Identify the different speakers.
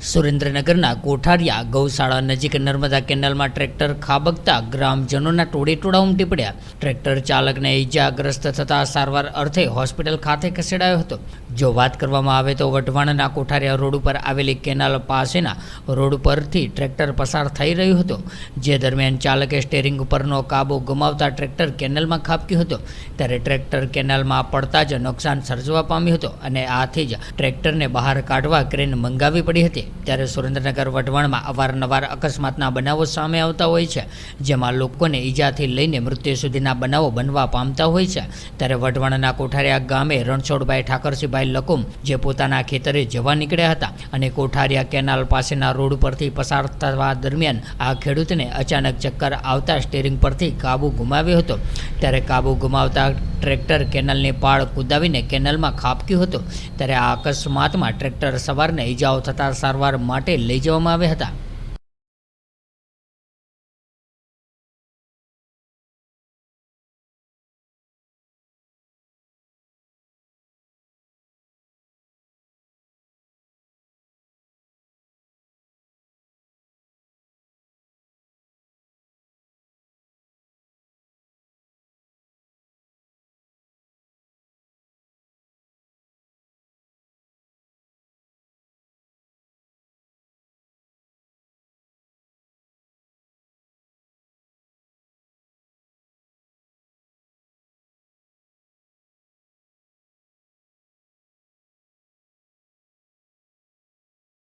Speaker 1: સુરેન્દ્રનગરના કોઠારિયા ગૌશાળા નજીક નર્મદા કેનાલમાં ટ્રેક્ટર ખાબકતા ગ્રામજનોના ટોળે ટોળા ઉમટી પડ્યા ટ્રેક્ટર ચાલકને ઈજાગ્રસ્ત થતા સારવાર અર્થે હોસ્પિટલ ખાતે ખસેડાયો હતો. જો વાત કરવામાં આવે તો વઢવાણના કોઠારિયા રોડ ઉપર આવેલી કેનાલ પાસેના રોડ પરથી ટ્રેક્ટર પસાર થઈ રહ્યું હતું. જે દરમિયાન ચાલકે સ્ટેરિંગ ઉપરનો કાબુ ગુમાવતા ટ્રેક્ટર કેનાલમાં ખાબક્યું હતું. ત્યારે ટ્રેક્ટર કેનાલમાં પડતા જ નુકસાન સર્જવા પામ્યું હતું અને આથી જ ટ્રેક્ટરને બહાર કાઢવા ક્રેન મંગાવી પડી હતી. ત્યારે સુરેન્દ્રનગર વઢવાણમાં અવારનવાર અકસ્માતના બનાવો સામે આવતા હોય છે, જેમાં લોકોને ઈજાથી લઈને મૃત્યુ સુધીના બનાવો બનવા પામતા હોય છે. ત્યારે વઢવાણના કોઠારિયા ગામે રણછોડભાઈ ઠાકરસિંહભાઈ લકુમ, જે પોતાના ખેતરે જવા નીકળ્યા હતા અને કોઠારિયા કેનાલ પાસેના રોડ પરથી પસાર થવા દરમિયાન આ ખેડૂતને અચાનક ચક્કર આવતા સ્ટેરિંગ પરથી કાબુ ગુમાવ્યો હતો. ત્યારે કાબુ ગુમાવતા ટ્રેક્ટર કેનલની પાળ કૂદાવીને કેનલમાં ખાબક્યું હતું. ત્યારે આ અકસ્માતમાં ટ્રેક્ટર સવારને ઈજાઓ થતાં સારવાર માટે લઈ જવામાં આવ્યા હતા.